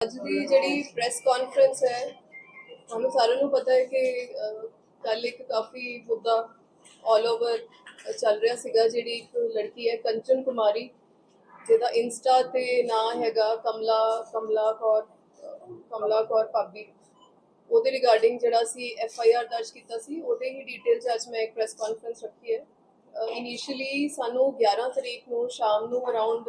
ਅੱਜ ਦੀ ਜਿਹੜੀ press conference ਹੈ, ਤੁਹਾਨੂੰ ਸਾਰਿਆਂ ਨੂੰ ਪਤਾ ਹੈ ਕਿ ਕੱਲ ਇੱਕ ਕਾਫੀ ਮੁੱਦਾ ਆਲ ਓਵਰ ਚੱਲ ਰਿਹਾ ਸੀਗਾ, ਜਿਹੜੀ ਇੱਕ ਲੜਕੀ ਹੈ ਕੰਚਨ ਕੁਮਾਰੀ, ਜਿਹਦਾ ਇੰਸਟਾ ਤੇ ਨਾਂ ਹੈਗਾ ਕਮਲਾ ਕਮਲਾ ਕੌਰ ਕਮਲਾ ਕੌਰ ਭਾਬੀ। ਉਹਦੇ ਰਿਗਾਰਡਿੰਗ ਜਿਹੜਾ ਸੀ ਐਫ ਆਈ ਆਰ ਦਰਜ ਕੀਤਾ ਸੀ, ਉਹਦੇ ਹੀ ਡਿਟੇਲ ਚ ਅੱਜ ਮੈਂ ਇੱਕ ਪ੍ਰੈਸ ਕਾਨਫਰੰਸ ਰੱਖੀ ਹੈ। ਇਨੀਸ਼ੀਅਲੀ ਸਾਨੂੰ 11 ਤਰੀਕ ਨੂੰ ਸ਼ਾਮ ਨੂੰ ਅਰਾਊਂਡ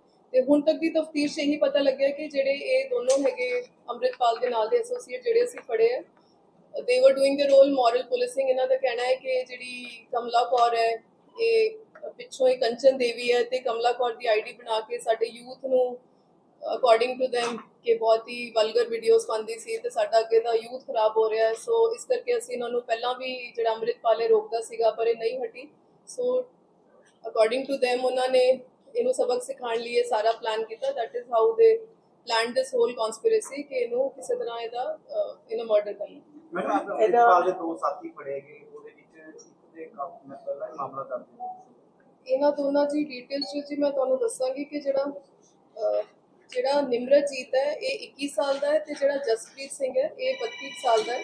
ਤੇ ਹੁਣ ਤੱਕ ਦੀ ਤਫਤੀਸ਼ ਇਹੀ ਪਤਾ ਲੱਗਿਆ ਕਿ ਜਿਹੜੇ ਇਹ ਦੋਨੋਂ ਹੈਗੇ ਅੰਮ੍ਰਿਤਪਾਲ ਦੇ ਨਾਲ ਦੇ ਐਸੋਸੀਏਟ ਜਿਹੜੇ ਅਸੀਂ ਫੜੇ ਆ they were doing the role moral policing ਇਹਨਾਂ ਦਾ ਕਹਿਣਾ ਹੈ ਕਿ ਜਿਹੜੀ ਕਮਲਾ ਕੌਰ ਹੈ, ਇਹ ਪਿੱਛੋਂ ਹੀ ਕੰਚਨ ਦੇਵੀ ਹੈ ਤੇ ਕਮਲਾ ਕੌਰ ਦੀ ਆਈਡੀ ਬਣਾ ਕੇ ਸਾਡੇ ਯੂਥ ਨੂੰ ਅਕੋਰਡਿੰਗ ਟੂ them ਕਿ ਬਹੁਤ ਹੀ ਵਲਗਰ ਵੀਡੀਓਜ਼ ਪਾਉਂਦੀ ਸੀ ਤੇ ਸਾਡਾ ਅੱਗੇ ਦਾ ਯੂਥ ਖਰਾਬ ਹੋ ਰਿਹਾ ਸੋ ਇਸ ਕਰਕੇ ਅਸੀਂ ਇਹਨਾਂ ਨੂੰ ਪਹਿਲਾਂ ਵੀ ਜਿਹੜਾ ਅੰਮ੍ਰਿਤਪਾਲੇ ਰੋਕਦਾ ਸੀਗਾ, ਪਰ ਇਹ ਨਹੀਂ ਹਟੀ। ਸੋ ਅਕੋਰਡਿੰਗ ਟੂ them ਉਹਨਾਂ ਨੇ ਇਹਨੂੰ ਸਬਕ ਸਿਖਾਉਣ ਲਈ ਇਹ ਸਾਰਾ ਪਲਾਨ ਕੀਤਾ। That is how they plan this whole conspiracy ਕਿ ਇਹਨੂੰ ਕਿਸੇ ਤਰ੍ਹਾਂ ਇਹਦਾ ਇਹਨੂੰ ਮਰਡਰ ਕਰਨਾ। ਮੈਨੂੰ ਇਹਦਾ- ਦੇ ਦੋ ਸਾਥੀ ਫੜੇ ਗਏ ਉਹਦੇ ਵਿੱਚ ਦੇ ਕਾਫੀ ਮਤਲਬ ਹੈ ਮਾਮਲਾ ਦਰਜ ਇਹਨਾਂ ਦੋਨਾਂ ਦੀ ਡਿਟੇਲ ਚ ਜੀ ਮੈਂ ਤੁਹਾਨੂੰ ਦੱਸਾਂਗੀ ਕਿ ਜਿਹੜਾ ਜਿਹੜਾ ਨਿਮਰਤਜੀਤ ਹੈ ਇਹ 21 ਸਾਲ ਦਾ ਹੈ ਤੇ ਜਿਹੜਾ ਜਸਪ੍ਰੀਤ ਸਿੰਘ ਹੈ ਇਹ 32 ਸਾਲ ਦਾ ਹੈ।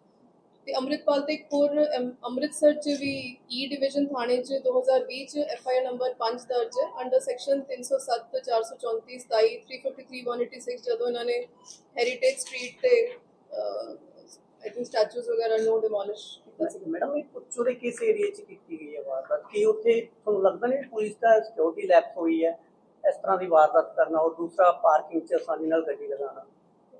ਤੇ ਅੰਮ੍ਰਿਤਪਾਲ ਤੇ ਇੱਕ ਹੋਰ ਅਮ, ਅੰਮ੍ਰਿਤਸਰ ਚ ਵੀ e ਈ ਡਿਵੀਜ਼ਨ ਥਾਣੇ ਚ 2020 ਚ ਐਫ ਆਈ ਆਰ ਨੰਬਰ 5 ਦਰਜ ਹੈ। ਅੰਡਰ ਸੈਕਸ਼ਨ 307 434 27 353 186 ਜਦੋਂ ਇਹਨਾਂ ਨੇ ਹੈਰੀਟੇਜ ਸਟਰੀਟ ਤੇ ਆਈ ਥਿੰਕ ਸਟੈਚੂਜ਼ ਵਗੈਰਾ ਨੂੰ ਡਿਮੋਲਿਸ਼ ਕੀਤਾ ਸੀ। ਮੈਡਮ ਇਹ ਪੁੱਛੋ ਦੇ ਕਿਸ ਏਰੀਆ 'ਚ ਕੀਤੀ ਗਈ ਹੈ ਵਾਰਦਾਤ? ਕੀ ਉੱਥੇ ਤੁਹਾਨੂੰ ਲੱਗਦਾ ਨਹੀਂ ਪੁਲਿਸ ਦਾ ਸਿਕਿਉਰਿਟੀ ਲੈਪਸ ਹੋਈ ਹੈ? ਇਸ ਤਰ੍ਹਾਂ ਦੀ ਵਾਰਦਾਤ ਕਰਨਾ ਔਰ ਦੂਸਰਾ ਪਾਰਕਿੰਗ 'ਚ ਆਸਾਨੀ ਨਾਲ ਗੱਡੀ ਲਗਾਉਣਾ?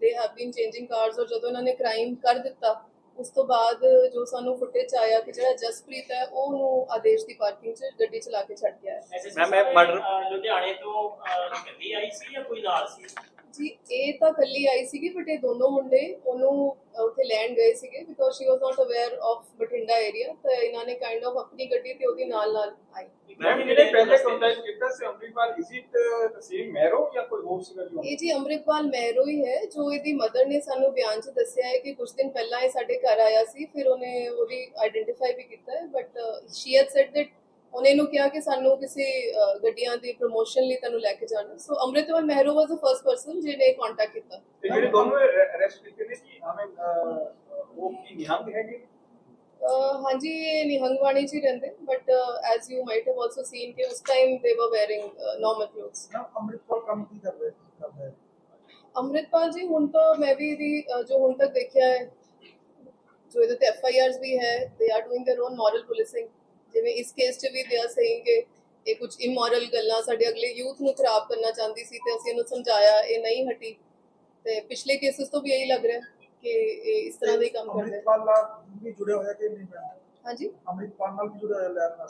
they have been changing cars ਔਰ ਜਦੋਂ ਇਹਨਾਂ ਨੇ ਕ੍ਰਾਈਮ ਕਰ ਦਿੱਤਾ ਉਸ ਤੋਂ ਬਾਅਦ ਜੋ ਸਾਨੂੰ ਫੁਟੇਜ ਆਇਆ ਕਿ ਜਿਹੜਾ ਜਸਪ੍ਰੀਤ ਹੈ ਉਹ ਉਹਨੂੰ ਆਦੇਸ਼ ਦੀ ਪਾਰਕਿੰਗ 'ਚ ਗੱਡੀ ਚਲਾ ਕੇ ਛੱਡ ਗਿਆ ਹੈ। ਮੈਂ ਮੈਂ ਮਰਡਰ ਲੁਧਿਆਣੇ ਤੋਂ ਗੱਡੀ ਆਈ ਸੀ ਜਾਂ ਕੋਈ ਨਾਲ ਸੀ? ਜੀ ਇਹ ਤਾਂ ਕੱਲੀ ਆਈ ਸੀਗੀ ਬਟ ਇਹ ਦੋਨੋਂ ਮੁੰਡੇ ਉਹਨੂੰ ਉੱਥੇ ਲੈਣ ਗਏ ਸੀਗੇ because she was not aware of Bathinda area ਤਾਂ ਇਹਨਾਂ ਨੇ ਕਾਈਂਡ ਆਫ ਆਪਣੀ ਗੱਡੀ ਤੇ ਉਹਦੀ ਨਾਲ ਨਾਲ ਆਈ ਮੈਮ ਇਹਨੇ ਪਹਿਲੇ ਕੰਟੈਕਟ ਕੀਤਾ ਸੀ ਅੰਮ੍ਰਿਤਪਾਲ ਇਜ਼ ਇਟ ਤਸੀਮ ਮਹਿਰੋ ਜਾਂ ਕੋਈ ਹੋਰ ਸੀਗਾ ਜੀ? ਇਹ ਜੀ ਅੰਮ੍ਰਿਤਪਾਲ ਮਹਿਰੋ ਹੀ ਹੈ ਜੋ ਇਹਦੀ ਮਦਰ ਨੇ ਸਾਨੂੰ ਬਿਆਨ 'ਚ ਦੱਸਿਆ ਹੈ ਕਿ ਕੁਝ ਦਿਨ ਪਹਿਲਾਂ ਇਹ ਸਾਡੇ ਘਰ ਆਇਆ ਸੀ ਫਿਰ ਉਹਨੇ ਉਹਦੀ ਆਈਡੈਂਟੀਫਾਈ ਵੀ ਕੀਤਾ ਹੈ but she had said that ਉਹਨੇ ਇਹਨੂੰ ਕਿਹਾ ਕਿ ਸਾਨੂੰ ਕਿਸੇ ਅਹ, ਗੱਡੀਆਂ ਦੀ ਪ੍ਰੋਮੋਸ਼ਨ ਲਈ ਤੈਨੂੰ ਲੈ ਕੇ ਜਾਣਾ so Amritpal Mehron was the first person ਜਿਹਨੇ ਕੰਟੈਕਟ ਕੀਤਾ ते जेडे दोनों अरेस्ट किए ने कि हमें वो की निहंग है कि ਅਹ, ਹਾਂਜੀ ਇਹ ਨਿਹੰਗਵਾਣੀ 'ਚ ਹੀ ਰਹਿੰਦੇ but as you might have also seen ਕਿ ਉਸ ਟਾਈਮ ਦੇ ਵਰ ਵੇਅਰਿੰਗ ਨਾਰਮਲ ਕਲੋਥਸ ਨਾ ਅੰਮ੍ਰਿਤਪਾਲ ਕੰਮ ਕੀ ਕਰ ਰਿਹਾ ਕਰਦਾ ਹੈ ਅੰਮ੍ਰਿਤਪਾਲ ਜੀ ਹੁਣ ਤਾਂ ਮੈਂ ਵੀ ਇਹਦੀ ਅਹ, ਜੋ ਹੁਣ ਤੱਕ ਦੇਖਿਆ ਹੈ ਜੋ ਇਹਦੇ ਤੇ ਐਫ ਆਈ ਆਰਸ ਵੀ ਹੈ they are doing their own moral policing ਜਿਵੇਂ ਇਸ ਕੇਸ 'ਚ ਵੀ ਦੇ ਆਰ ਸੇਇੰਗ ਕਿ ਇਹ ਕੁਝ ਇਮੋਰਲ ਗੱਲਾਂ ਸਾਡੇ ਅਗਲੇ ਯੂਥ ਨੂੰ ਖਰਾਬ ਕਰਨਾ ਚਾਹੁੰਦੀ ਸੀ ਤੇ ਅਸੀਂ ਇਹਨੂੰ ਸਮਝਾਇਆ ਇਹ ਨਹੀਂ ਹਟੀ। ਤੇ ਪਿਛਲੇ ਕੇਸਿਸ ਤੋਂ ਵੀ ਇਹੀ ਲੱਗ ਰਿਹਾ ਕਿ ਇਹ ਇਸ ਤਰ੍ਹਾਂ ਦਾ ਕੰਮ ਕਰਦੇ। ਅੰਮ੍ਰਿਤਪਾਲ ਨਾਲ ਵੀ ਜੁੜਿਆ ਹੋਇਆ ਕਿ ਨਹੀਂ ਮੈਂ ਹਾਂਜੀ। ਅੰਮ੍ਰਿਤਪਾਲ ਨਾਲ ਵੀ ਜੁੜਿਆ ਹੋਇਆ ਲੈਣ ਨਾਲ?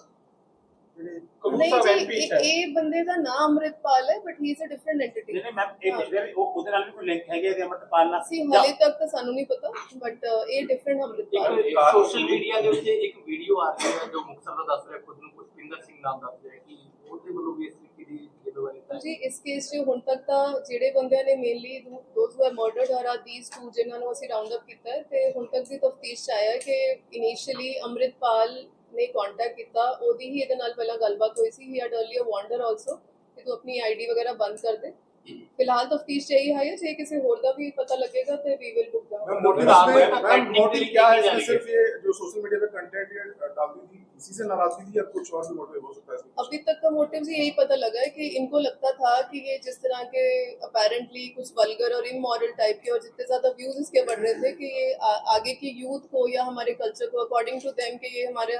ਨਹੀਂ ਜੀ ਇਹ- ਇਹ ਬੰਦੇ ਦਾ ਨਾਮ ਅੰਮ੍ਰਿਤਪਾਲ ਹੈ but he is a different entity ਨਹੀਂ ਮੈਮ ਇਹ ਪੁੱਛ ਰਿਹਾ ਵੀ ਉਹ ਉਹਦੇ ਨਾਲ ਵੀ ਕੋਈ ਲਿੰਕ ਹੈਗੇ ਇਹਦੇ ਅਮਰਪਾਲ ਨਾਲ? ਸੀ ਜਾਂ- ਹਾਲੇ ਤੱਕ ਤਾਂ ਸਾਨੂੰ ਨਹੀਂ ਪਤਾ ਬਟ ਇਹ ਡਿਫਰੈਂਟ ਅੰਮ੍ਰਿਤਪਾਲ ਹੈ। ਇੱਕ ਸੋਸ਼ਲ ਮੀਡੀਆ ਦੇ ਵਿੱਚ ਇੱਕ ਵੀਡੀਓ ਆ ਰਹੀ ਹੈ ਜੋ ਮੁਕਤਸਰ ਦਾ ਦੱਸ ਰਿਹਾ ਖੁਦ ਨੂੰ ਪੁਸ਼ਪਿੰਦਰ ਸਿੰਘ ਨਾਮ ਦੱਸ ਰਿਹਾ ਕਿ ਉਹਦੇ ਵੱਲੋਂ ਵੀ ਇਸ ਤਰੀਕੇ ਦੀ ਜ਼ਿੰਮੇਵਾਰੀ ਤਾਂ ਜੀ ਇਸ ਕੇਸ 'ਚ ਹੁਣ ਤੱਕ ਤਾਂ ਜਿਹੜੇ ਬੰਦਿਆਂ ਨੇ mainly those who are murdered her are these two ਜਿਨ੍ਹਾਂ ਨੂੰ ਅਸੀਂ ਰਾਉਂਡ ਅਪ ਕੀਤਾ ਹੈ ਤੇ ਹੁਣ ਤੱਕ ਦੀ ਤਫਤੀਸ਼ 'ਚ ਆਇਆ ਹੈ ਕਿ ਇਨੀਸ਼ੀਅਲੀ ਅੰਮ੍ਰਿਤਪਾਲ ਨੇ ਕੰਟੈਕਟ ਕੀਤਾ ਉਹਦੀ ਹੀ ਇਹਦੇ ਨਾਲ ਪਹਿਲਾਂ ਗੱਲਬਾਤ ਹੋਈ ਸੀ he had earlier wonder also ਕਿ ਤੂੰ ਆਪਣੀ ਆਈਡੀ ਵਗੈਰਾ ਬੰਦ ਕਰ ਦੇ ਫਿਲਹਾਲ ਤਫਤੀਸ਼ 'ਚ ਇਹੀ ਹੈ ਜੇ ਕਿਸੇ ਹੋਰ ਦਾ ਵੀ ਪਤਾ लगेगा तो we will book down ma'am motive रात में मैम कंटेंट मोटिव क्या है डाली इसमें सिर्फ ये जो सोशल मीडिया पे कंटेंट ये डालती थी इसी से नाराजगी थी या कुछ और भी मोटिव हो सकता है इसमें अभी तक का मोटिव यही पता लगा है कि इनको लगता था कि ये जिस तरह के अपेरेंटली कुछ वल्गर और इमोरल टाइप के और जितने ज़्यादा व्यूज इसके बढ़ रहे थे कि ये आ, आगे की यूथ को या हमारे कल्चर को अकॉर्डिंग टू देम कि ये हमारे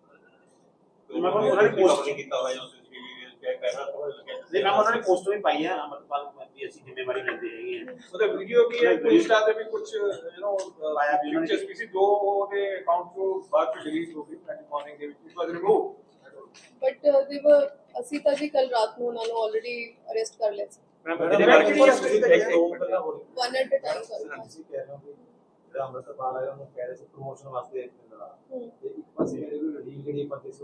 ਮੈਂ ਉਹਨਾਂ ਨੇ ਨਹੀਂ ਕੀਤਾ ਹੋਇਆ ਜੋ ਸੀਸੀਟੀਵੀ ਕਹਿ ਕਹਿਣਾ ਥੋੜਾ ਲੱਗਿਆ ਨਹੀਂ ਮੈਂ ਉਹਨਾਂ ਨੇ ਪੋਸਟ ਵੀ ਪਾਈ ਹੈ ਅਮਰਪਾਲ ਵੀ ਅਸੀਂ ਜ਼ਿੰਮੇਵਾਰੀ ਲੈਂਦੇ ਹੈਗੇ ਹਾਂ ਉਹਦਾ ਵੀਡੀਓ ਕੀ ਹੈ? ਕੋਈ ਇੰਸਟਾ ਤੇ ਵੀ ਕੁਝ ਯੂ نو ਪਾਇਆ ਵੀ ਉਹਨਾਂ ਨੇ। ਵੀ ਸੀ ਜੋ ਉਹਦੇ ਅਕਾਊਂਟ ਤੋਂ ਬਾਅਦ ਚ ਡਿਲੀਟ ਹੋ ਗਈ ਫਰਾਈਡੇ ਮਾਰਨਿੰਗ ਦੇ ਵਿੱਚ ਇਟ ਵਾਸ ਰਿਮੂਵ ਬਟ ਦੇ ਵਰ ਅਸੀਂ ਤਾਂ ਜੀ ਕੱਲ ਰਾਤ ਨੂੰ ਉਹਨਾਂ ਨੂੰ ਆਲਰੇਡੀ ਅਰੈਸਟ ਕਰ ਲਿਆ ਸੀ। ਵਨ ਐਟ ਅ ਟਾਈਮ ਕਰ ਤੁਸੀਂ ਕਹਿ ਰਹੇ ਹੋ ਕਿ ਜਿਹੜਾ ਅੰਮ੍ਰਿਤਪਾਲ ਆਇਆ ਉਹਨੂੰ ਕਹਿ ਰਹੇ ਸੀ ਪ੍ਰੋਮੋਸ਼ਨ ਵਾਸਤੇ ਇੱਕ ਦਿਨ ਦਾ। ਤੇ ਇੱਕ ਪਾਸੇ ਜਿਹੜੇ ਵੀ ਡੀਲ ਜਿਹੜੀ ਆਪਾਂ ਕਿਸੇ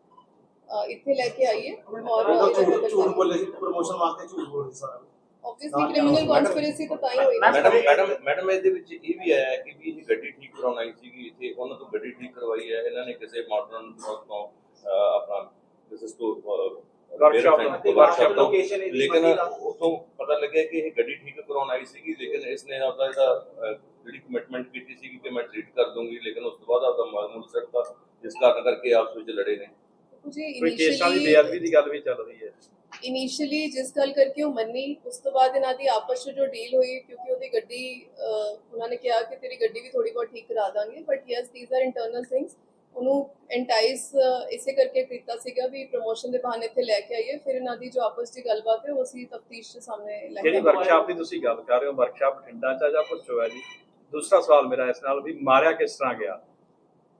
ਅਹ, ਇੱਥੇ ਲੈ ਕੇ ਆਈਏ ਔਰ ਝੂਠ ਝੂਠ ਬੋਲੇ ਸੀ ਪ੍ਰੋਮੋਸ਼ਨ ਵਾਸਤੇ ਝੂਠ ਬੋਲੇ ਸੀ ਸਾਰਾ ਆਬਵੀਅਸਲੀ ਕ੍ਰਿਮੀਨਲ ਕਨਸਪੀਰੇਸੀ ਤਾਂ ਤਾਂ ਹੀ ਹੋਈ ਨਾ ਮੈਡਮ ਮੈਡਮ ਮੈਡਮ ਇਹਦੇ ਵਿੱਚ ਇਹ ਵੀ ਆਇਆ ਹੈ ਕਿ ਵੀ ਇਹ ਗੱਡੀ ਠੀਕ ਕਰਾਉਣ ਆਈ ਸੀਗੀ ਇੱਥੇ ਉਹਨਾਂ ਤੋਂ ਗੱਡੀ ਠੀਕ ਕਰਵਾਈ ਹੈ ਇਹਨਾਂ ਨੇ ਕਿਸੇ ਮਾਡਰਨ ਤੋਂ ਅਹ, ਆਪਣਾ ਕਿਸੇ ਸਟੋਰ Workshop ਤੋਂ। ਵਰਕਸ਼ਾਪ ਤੋਂ Location ਇਹਦੀ ਲੇਕਿਨ ਮਰਜ਼ੀ ਦਾ। ਉਤੋਂ ਪਤਾ ਲੱਗਿਆ ਕਿ ਇਹ ਗੱਡੀ ਠੀਕ ਕਰਾਉਣ ਆਈ ਸੀਗੀ ਲੇਕਿਨ ਇਸਨੇ ਆਪਦਾ ਜਿਹੜਾ ਅਹ, ਜਿਹੜੀ ਕਮਿਟਮੈਂਟ ਕੀਤੀ ਸੀਗੀ ਕਿ ਮੈਂ ਟ੍ਰੀਟ ਕਰ ਦੂੰਗੀ ਲੇਕਿਨ ਉਸ ਤੋਂ ਬਾਅਦ ਆਪਦਾ ਮਾਮੂਲ ਸੱਟਦਾ ਜਿਸ ਕਾਰਨ ਕਰਕੇ ਆਪਸ ਵਿੱਚ ਲੜੇ ਨੇ ਜੀ ਕੋਈ ਕੇਸਾਂ ਦੀ ਇਨੀਸ਼ੀਅਲੀ ਬੇਅਦਬੀ ਦੀ ਗੱਲ ਵੀ ਚੱਲ ਰਹੀ ਹੈ ਇਨੀਸ਼ੀਅਲੀ ਜਿਸ ਗੱਲ ਕਰਕੇ ਉਹ ਮੰਨੀ ਉਸ ਤੋਂ ਬਾਅਦ ਇਹਨਾਂ ਦੀ ਆਪਸ ਵਿੱਚ ਜੋ ਡੀਲ ਹੋਈ ਕਿਉਂਕਿ ਉਹਦੀ ਗੱਡੀ ਉਹਨਾਂ ਨੇ ਕਿਹਾ ਕਿ ਤੇਰੀ ਗੱਡੀ ਵੀ ਥੋੜੀ ਬਹੁਤ ਠੀਕ ਕਰਾ ਦਾਂਗੇ but yes these are internal things ਉਹਨੂੰ ਐਂਟਾਈਸ ਇਸੇ ਕਰਕੇ ਕੀਤਾ ਸੀਗਾ ਵੀ ਪ੍ਰੋਮੋਸ਼ਨ ਦੇ ਬਹਾਨੇ ਇੱਥੇ ਲੈ ਕੇ ਆਈਏ ਫਿਰ ਇਹਨਾਂ ਦੀ ਜੋ ਆਪਸ ਦੀ ਗੱਲਬਾਤ ਹੈ ਉਹ ਅਸੀਂ ਤਫਤੀਸ਼ ਦੇ ਸਾਹਮਣੇ ਲੈ ਕੇ ਜਿਹੜੀ। ਵਰਕਸ਼ਾਪ ਦੀ ਤੁਸੀਂ ਗੱਲ ਕਰ ਰਹੇ ਹੋ ਵਰਕਸ਼ਾਪ ਬਠਿੰਡਾ ਚ ਜਾਂ ਪੁੱਛੋ ਹੈ ਜੀ ਦੂਸਰਾ ਸਵਾਲ ਮੇਰਾ ਇਸ ਨਾਲ ਵੀ ਮਾਰਿਆ ਕਿਸ ਤਰ੍ਹਾਂ ਗਿਆ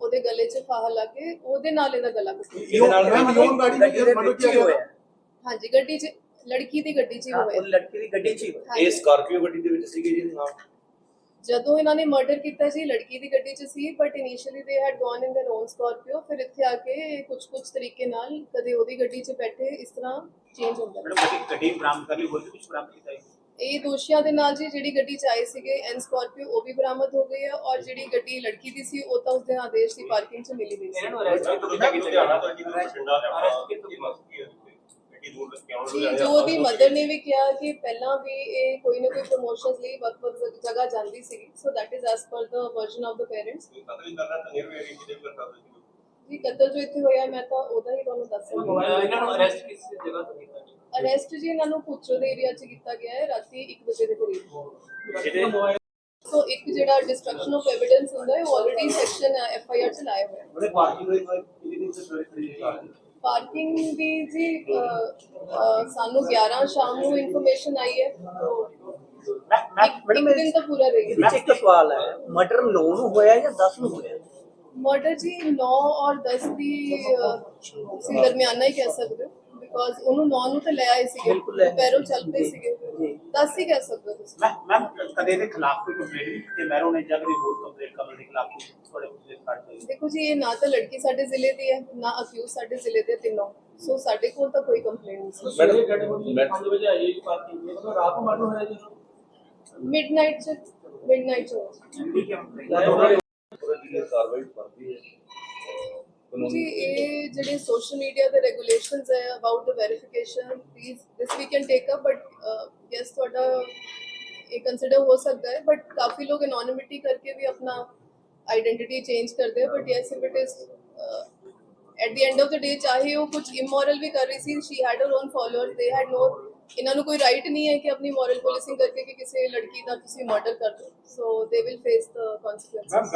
ਉਹਦੇ ਗਲੇ 'ਚ ਫਾਹਾ ਲਾ ਕੇ ਉਹਦੇ ਨਾਲ ਇਹਦਾ ਗਲਾ ਘੁੱਟਿਆ ਇਹਦੇ ਨਾਲ ਮੈਮ ਮੈਮ ਗਾੜੀ ਗੱਡੀ ਦੇ ਵਿੱਚ ਹੀ ਹੋਇਆ ਹਾਂਜੀ ਗੱਡੀ 'ਚ ਲੜਕੀ ਦੀ ਗੱਡੀ 'ਚ ਹੀ ਹਾਂ, ਹੋਇਆ ਉਹ ਲੜਕੀ ਦੀ ਗੱਡੀ 'ਚ ਹੀ ਹੋਇਆ ਇਹ ਹਾਂਜੀ। ਸਕਾਰਪੀਓ ਗੱਡੀ ਦੇ ਵਿੱਚ ਸੀਗੇ ਜੀ ਨਾਮ ਜਦੋਂ ਇਹਨਾਂ ਨੇ ਮਰਡਰ ਕੀਤਾ ਸੀ ਲੜਕੀ ਦੀ ਗੱਡੀ 'ਚ ਸੀ but initially they had gone in their own Scorpio ਫਿਰ ਇੱਥੇ ਆ ਕੇ ਕੁਝ ਕੁਝ ਤਰੀਕੇ ਨਾਲ ਕਦੇ ਉਹਦੀ ਗੱਡੀ 'ਚ ਬੈਠੇ ਇਸ ਤਰ੍ਹਾਂ ਚੇਂਜ ਹੁੰਦਾ ਮੈਡਮ ਗੱਡੀ ਗੱਡੀ ਬਰਾਮਦ ਕਰ ਲਈ ਹੋਰ ਵੀ ਕੁਝ ਬਰਾਮਦ ਕੀਤਾ ਹੈ ਇਹ ਦੋਸ਼ੀਆਂ ਦੇ ਨਾਲ ਜੀ ਜਿਹੜੀ ਗੱਡੀ 'ਚ ਆਏ ਸੀਗੇ ਐਨ ਸਕਾਰਪੀਓ ਉਹ ਵੀ ਬਰਾਮਦ ਹੋ ਗਈ ਹੈ ਔਰ ਜਿਹੜੀ ਗੱਡੀ ਲੜਕੀ ਦੀ ਸੀ ਉਹ ਤਾਂ ਉਸ ਦਿਨ ਆਦੇਸ਼ ਦੀ ਪਾਰਕਿੰਗ 'ਚ ਮਿਲੀ ਹੋਈ ਸੀ। ਜੀ ਜੋ ਉਹਦੀ ਮਦਰ ਨੇ ਵੀ ਕਿਹਾ ਕਿ ਪਹਿਲਾਂ ਵੀ ਇਹ ਕੋਈ ਨਾ ਕੋਈ ਪ੍ਰੋਮੋਸ਼ਨਸ ਲਈ ਵੱਖ-ਵੱਖ ਜਗ੍ਹਾ ਜਾਂਦੀ ਸੀਗੀ। ਸੋ that is as per the version of the parents ਜੀ ਕਤਲ ਜੋ ਇੱਥੇ ਹੋਇਆ ਮੈਂ ਤਾਂ ਉਹਦਾ ਹੀ ਤੁਹਾਨੂੰ ਦੱਸ। ਸਕਦੀ ਹਾਂ ਇਹਨਾਂ ਨੂੰ ਅਰੈਸਟ ਕਿਸ ਜਗ੍ਹਾ ਤੋਂ ਕੀਤਾ? ਅਰੈਸਟ ਜੀ ਇਹਨਾਂ ਨੂੰ ਪੁੱਛੋ ਦੇ ਏਰੀਆ 'ਚ ਕੀਤਾ ਗਿਆ ਹੈ ਰਾਤੀ 1 ਵਜੇ ਦੇ ਕਰੀਬ। ਸੋ ਇੱਕ ਜਿਹੜਾ ਡਿਸਟਰਕਸ਼ਨ ਆਫ ਐਵੀਡੈਂਸ ਹੁੰਦਾ ਹੈ ਉਹ already section F I R 'ਚ ਲਾਇਆ ਹੋਇਆ ਹੈ। ਉਹਨੇ ਪਾਰਕਿੰਗ ਹੋਈ ਇਹਦੀ ਨਹੀਂ ਸਰ ਖੜੀ ਹੈ ਪਾਰਕਿੰਗ ਦੀ ਜੀ ਸਾਨੂੰ 11 ਸ਼ਾਮ ਨੂੰ ਇਨਫੋਰਮੇਸ਼ਨ ਆਈ ਹੈ ਤੋ ਮੈਂ ਮੈਂ ਇੱਕ ਮੈਡਮ ਇੱਕ ਦਿਨ ਤਾਂ ਪੂਰਾ ਰਹੇਗਾ ਇਹਦੇ 'ਚ ਇੱਕ ਸਵਾਲ ਹੈ ਮਰਡਰ 9 ਨੂੰ ਹੋਇਆ ਜਾਂ 10 ਨੂੰ ਹੋਇਆ? ਮਰਡਰ ਜੀ 9 ਔਰ 10 ਦੀ ਤੁਸੀਂ ਦਰਮਿਆਨਾ ਹੀ ਕਹਿ ਸਕਦੇ ਹੋ। ਬਿਕੋਜ਼ ਉਹਨੂੰ 9 ਨੂੰ ਤਾਂ ਲੈ ਆਏ ਸੀਗੇ ਬਿਲਕੁਲ ਲੈ ਆਏ। ਪੈਰੋਂ ਚੱਲ ਪਏ ਸੀਗੇ। ਜੀ 10 ਹੀ ਕਹਿ ਸਕਦੇ ਹੋ ਤੁਸੀਂ। ਮੈਂ ਮੈਂ ਕਦੇ ਦੇ ਖਿਲਾਫ ਕੋਈ ਕੰਪਲੇਂਟ ਨਹੀਂ ਕੀਤੀ ਮੈਰੋਂ ਨੇ ਜਦ ਵੀ ਹੋਰ ਕੰਪਲੇਂਟ ਕਰਨ ਦੇ ਖਿਲਾਫ ਕੋਈ ਥੋੜੇ ਕੰਪਲੇਂਟ ਕੱਟ ਹੋਈ ਦੇਖੋ ਜੀ ਇਹ ਨਾ ਤਾਂ ਲੜਕੀ ਸਾਡੇ ਜ਼ਿਲ੍ਹੇ ਦੀ ਹੈ ਨਾ ਅਕਿਊਜ਼ ਸਾਡੇ ਜ਼ਿਲ੍ਹੇ ਦੇ ਤਿੰਨੋਂ। ਸੋ ਸਾਡੇ ਕੋਲ ਤਾਂ ਕੋਈ ਕੰਪਲੇਂਟ ਨਹੀਂ ਸੀ। ਮੈਡਮ 5 ਵਜੇ ਆਈ ਜੀ ਪਾਰਟੀ? ਮਤਲਬ ਰਾਤ ਨੂੰ ਮਰਡਰ ਹੋਇਆ ਜੀ ਮਿਡਨਾਈਟ ਚ ਮਿਡਨਾਈਟ ਚ ਹੋਇਆ। ਠੀਕ ਹੈ। ਪੂਰੀ ਕਾਰਵਾਈ ਬਣਦੀ ਹੈ ਜੀ ਇਹ ਜਿਹੜੇ ਸੋਸ਼ਲ ਮੀਡੀਆ ਦੇ ਰੈਗੂਲੇਸ਼ਨਸ ਹੈ about the verification please this we can take up but yes ਤੁਹਾਡਾ ਇਹ ਕੰਸੀਡਰ ਹੋ ਸਕਦਾ ਹੈ ਬਟ ਕਾਫੀ ਲੋਗ ਐਨੋਨਿਮਿਟੀ ਕਰਕੇ ਵੀ ਆਪਣਾ ਆਈਡੈਂटिटी ਚੇਂਜ ਕਰਦੇ ਹੈ but yes if it is at the end of the day ਚਾਹੇ ਉਹ ਕੁਝ ਇਮੋਰਲ ਵੀ ਕਰ ਰਹੀ ਸੀ she had her own followers they had no ਇਹਨਾਂ ਨੂੰ ਕੋਈ ਰਾਈਟ ਨਹੀਂ ਹੈ ਕਿ ਆਪਣੀ ਮੋਰਲ ਪੁਲਿਸਿੰਗ ਕਰਕੇ ਕਿ ਕਿਸੇ ਲੜਕੀ ਦਾ ਤੁਸੀਂ ਮਰਡਰ ਕਰ ਦੋ ਸੋ they will face the consequences